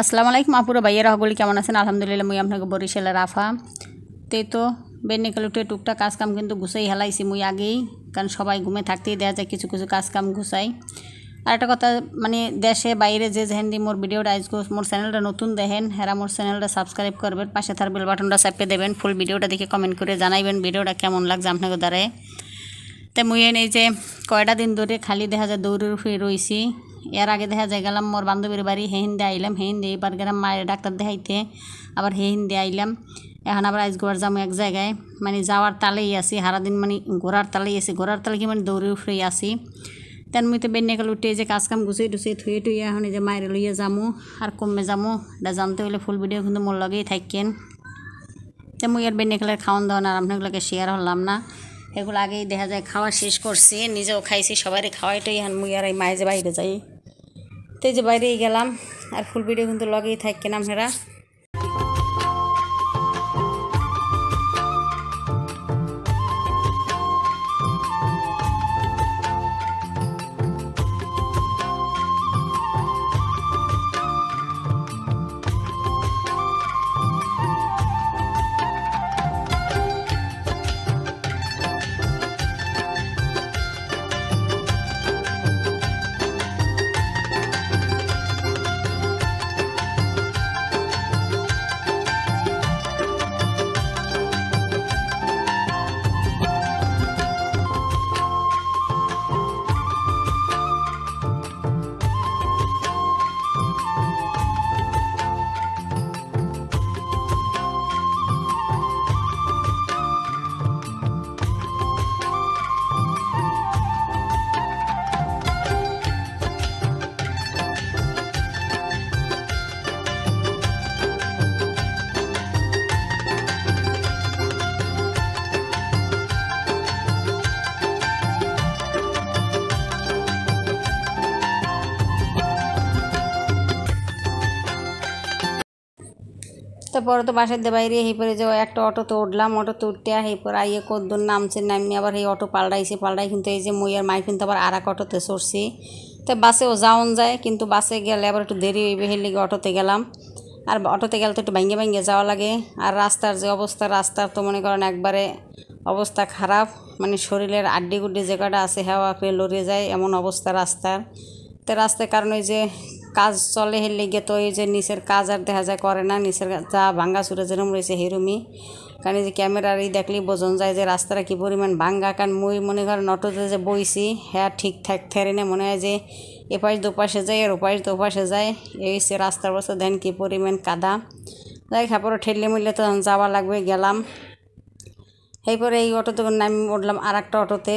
আসসালামু আলাইকুম আপুরা, ভাইয়েরা হগলি কেমন আছেন? আলহামদুলিল্লাহ, মুই আপনাকে বরিশালের আফা। তে তো বেনিকাল উঠে টুকটাক কাজ কাম কিন্তু গুছাই হেলাইছি মুই আগেই, কারণ সবাই ঘুমে থাকতেই দেওয়া যায়, কিছু কিছু কাজ কাম গুছাই। আর একটা কথা মানে দেশে বাইরে যে যেহেন দি মোর ভিডিওটা আজ মোর চ্যানেলটা নতুন দেখেন, হেরা মোর চ্যানেলটা সাবস্ক্রাইব করবেন, পাশে তার বেল বাটনটা চাপে দেবেন, ফুল ভিডিওটা দেখে কমেন্ট করে জানাইবেন ভিডিওটা কেমন লাগছে আপনাকে দ্বারায় তো মুই এই যে কয়টা দিন ধরে খালি দেখা যায় দৌড়ের উপরে রইছি এর আগে দেখা যায় গেলাম, মোর বান্ধবীর বাড়ি হেহিন্দে আইলাম, হেহিন্দে এবার গেলাম মায়ের ডাক্তার দেখাইতে, আবার হেহিন্দে আইলাম। এখন আবার আজ ঘোরার যাব এক জায়গায় মানে যাওয়ার তালেই আছি, সারাদিন মানে ঘোরার তালেই আছি, ঘোরার তালে কি মানে দৌড়ের উপরেই আছি। তেন মুই তো বেন্যাকাল উঠে যে কাজ কাম গুছিয়ে টুছিয়ে থুয়ে টুয়ে এখন যে মায়ের লইয়ে যামু, আর কমে যামু। এটা জানতে হলে ফুল ভিডিও কিন্তু মোর লগেই থাকেন তো মুই আর বেন্যাকালের খাওয়ান দাওয়ান আর আপনাগুলোকে শেয়ার হলাম না। এগুলো আগেই দেখা যায় খাওয়া শেষ করছি, নিজেও খাইছি সবারই খাওয়াইটাই এখন মুই আর এই মায়ে যে বাইরে যাই। তো এই যে বাইরে গেলাম আর ফুল ভিডিও কিন্তু লগেই থাকেন আপনারা তারপরে তো বাসার দিয়ে বাইরে এই পরে যে একটা অটোতে উঠলাম অটোতে উঠতে এই পরে আইয়ে কদ্দুর নামছে নামিয়ে আবার এই অটো পাল্টাইছে, পাল্টাই কিন্তু এই যে মই আর মাই কিন্তু আবার আর এক অটোতে চড়ছি তো বাসেও যাওন যায়, কিন্তু বাসে গেলে আবার একটু দেরি হইবে হের লিগে অটোতে গেলাম। আর অটোতে গেলে তো একটু ভাঙ্গে ভাঙ্গে যাওয়া লাগে। আর রাস্তার যে অবস্থা, রাস্তার তো মনে করেন একবারে অবস্থা খারাপ। মানে শরীরের আড্ডি গুড্ডি যে কটা আছে, হাওয়া করে লড়ে যায়, এমন অবস্থা রাস্তার। তো রাস্তার কারণ যে কাজ চলে হের লেগে তো এই যে নিচের কাজ আর দেখা যায় করে না, নিচের যা ভাঙ্গা চুরে যেরকম রয়েছে হেরুমি। কারণ যে ক্যামেরার এই দেখলেই বোঝন যায় যে রাস্তাটা কী পরিমাণ ভাঙ্গা। কারণ মই মনে করেন অটোতে যে বইছি হ্যাঁ ঠিকঠাক থেরে না, মনে হয় যে এপাশ দুপাশে যায় আর ওপাশ দুপাশে যায়। এই সে রাস্তার অবস্থা দেন কী পরিমাণ কাদা। যাই খাপড় ঠেললে মিললে তো যাওয়া লাগবে, গেলাম। এরপরে এই অটোতে নামি, উঠলাম আর একটা অটোতে।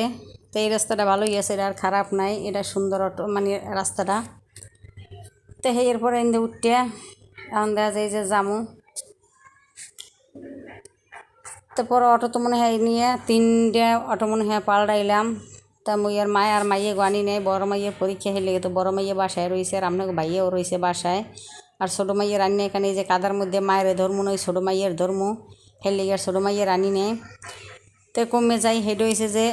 তো এই রাস্তাটা ভালোই আছে, এটা আর খারাপ নাই, এটা সুন্দর অটো মানে রাস্তাটা। তো হে, এরপরে এনে উঠতে এখন দেখা যায় যে জামু তারপর অটো তো মনে হয় নিয়ে তিনটে অটো মনে হয় পাল্টাইলাম। তা মুই আর মায় আর মাইয়ে গানি নেই, বড় মাইয়ের পরীক্ষা হেলে তো বড় মাইয়ে বাসায় রয়েছে আর আপনাকে ভাইয়েও রয়েছে বাসায়। আর ছোটো মাইয়ের রান্না এখানে যে কাদার মধ্যে মায়ের ধর্ম নয়, ছোটো মাইয়ের ধর্ম। হেলে আর ছোটো মাইয়ের রানি নেই। তো কমে যাই, হেড হয়েছে যে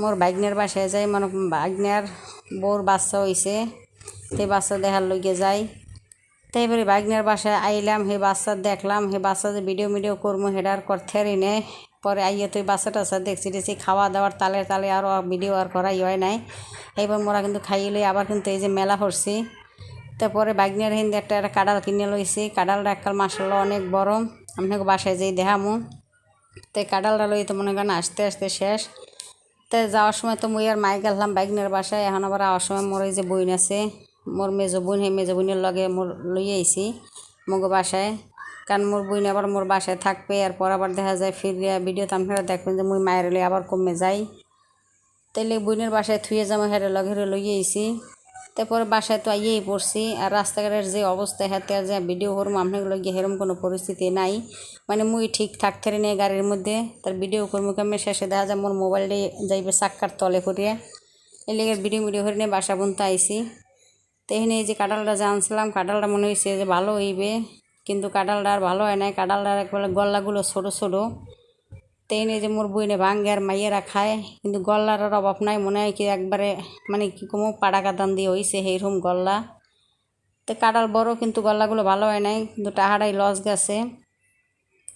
মোর বাইকনের বাসায় যাই মানে বাইকনের বউর বাচ্চা হয়েছে সেই বাচ্চা দেখার লইগে যাই। তো এবারে বাইকনের বাসায় আইলাম হে বাচ্চা দেখলাম হে বাচ্চা যে ভিডিও মিডিও করব হেডার করতে নে। পরে আইয়ে তো বাচ্চা টাচ্চা দেখছি দেখছি খাওয়া দাওয়ার তালে তালে আরও ভিডিও আর করাই হয় নাই। এইবার মোরা কিন্তু খাইলে আবার কিন্তু এই যে মেলা করছি। তারপরে বাইকনের হিন্দে একটা একটা কাডাল কিনে লইছি। কাডালটা এককাল মাসাল্লাহ অনেক বড় আপনাকে বাসায় যেই দেখামু। তাই কাডালটা লই তো মনে করেন আসতে আসতে শেষ। তো যাওয়ার সময় তো মুই আর মাই গেলাম বাইকনের বাসায়, এখন আবার আওয়ার সময় মোর এই যে বইন আছে। মোর মেজো বোন সেই মেজো বোনের লগে মোর লই আইছি, মগো বাসায়। কারণ মোর বইন আবার মোর বাসায় থাকবে, এরপর আবার দেখা যায় ফিরিয়া ভিডিওতে আপনারা দেখবেন যে মুই মায়ের লই আবার কমে যাই। তাইলে বইনের বাসায় থুয়ে যাব হেরে লগে লই আইছি। তারপর বাসায় তো আইয়েই পড়ছি, আর রাস্তাঘাটের যে অবস্থা, হাতে যে ভিডিও করব আপনাগুলো গিয়ে সেরকম কোনো পরিস্থিতি নাই। মানে মুই ঠিক থাক থাকতে নিয়ে গাড়ির মধ্যে, তার ভিডিও করব কেমন, শেষে দেখা যায় মোর মোবাইলটি যাইবে চাক্কার তলে করিয়া। এই ভিডিও ভিডিও করে নিয়ে বাসা বন্ধ আইসি তো এখানে এই যে কাঁঠালটা যে আনছিলাম কাঁঠালটা মনে হয়েছে যে ভালো হইবে, কিন্তু কাঁঠালটা আর ভালো হয় নাই। কাঁঠালটার একবারে গল্লাগুলো ছোটো ছোটো। তো এনে যে মোর বইনে ভাঙ্গে আর মাইয়েরা খায়, কিন্তু গল্লার আর অভাব নাই, মনে হয় কি একবারে মানে কি কমো, পাড়া কাদান দিয়ে হয়েছে সেইরকম গল্লা। তো তো কাঁঠাল বড়, কিন্তু গল্লাগুলো ভালো হয় নাই, কিন্তু টাহাটাই লস গেছে।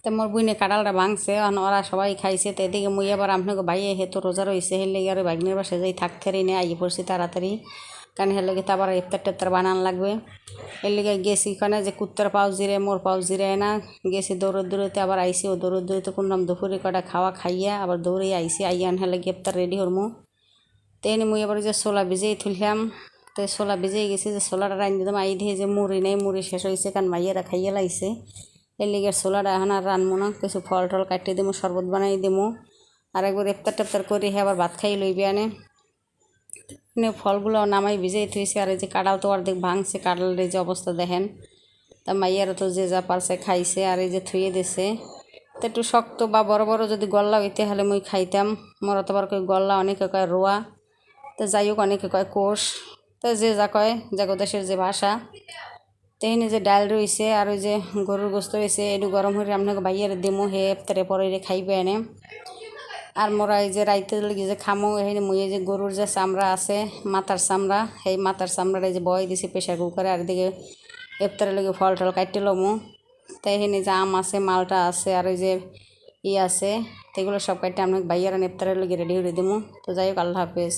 তো মোর বইনে কাঁঠালটা ভাঙছে ওরা সবাই খাইছে, তো এদিকে মুই আবার আপনাকে বাইয়ে হেতো রোজা রয়েছে হেলে আর বাগনের বাসে যাই থাকতে রে আইয়ে পড়ছি তাড়াতাড়ি। কারণ হেলে তো আবার ইফতার টেফতার বানান লাগবে। এর লিগে গেছি ওখানে যে কুত্তার পাও জিরে, মোর পাও জিরে না। গেছি দৌড়ে দৌড়তে আবার আইসি ও দৌড়ে দৌড়তে কোনরকম দুপুরে কটা খাওয়া খাইয়া আবার দৌড়ে আইসি আইয়ান হেলে ইফতার রেডি হরমু। তো এনে মুই আবার যে ছোলা ভিজেই তুললাম তো ছোলা ভিজেই গেছি যে ছোলাটা রান্ধি দিতাম আই দিয়ে যে মুড়ি নেই, মুড়ি শেষ হয়েছে কারণ মাইয়েরা খাইয়ে লাইছে। এর লিগে ছোলাটা এখন আর রানবো না, কিছু ফল টল কাটিয়ে দেবো শরবত বানাই দেবো আর একবার ইফতার টেফতার করে হে আবার ভাত খাই লইবে আনে এনে ফলগুলো নামাই ভিজাই থুইছে, আর এই যে কাঁঠাল তো অর্ধেক ভাঙছে, কাঁঠালের যে অবস্থা দেখেন। তা মাইয়ারা তো যে যা পারছে খাইছে, আর এই যে থুয়ে দিছে। তো একটু শক্ত বা বড় বড় যদি গল্লা হইতে হলে মুই খাইতাম। মোর অতবার কই গল্লা, অনেকে কয় রোয়া। তো যাই হোক, অনেকে কয় কোষ। তো যে যা কয় জাগদেশের যে ভাষা। তেহিনি যে ডাল রয়েছে আর ওই যে গরুর গোস্ত রয়েছে একটু গরম হয়ে আপনাকে বাইয়ের দিমু, হে তারে পরে রে খাইবে এনে। আর মোরা এই যে রাইতে লগে যে খামো এই মুই যে গরুর যে চামড়া আছে, মাথার চামড়া সেই মাথার চামড়াটা যে বয় দিছি প্রেশার কুকারে, আর এদিকে এফতারে লেগে ফল টল কাটতে লমু। তাই এখানে যে আম আছে, মালটা আছে, আর ওই যে ই আছে সেগুলো সব কাটতে আপনাকে বাইয়ার নেপ্তারের লেগে রেডি করে দিমু। তো যাই হোক, আল্লাহ হাফেজ।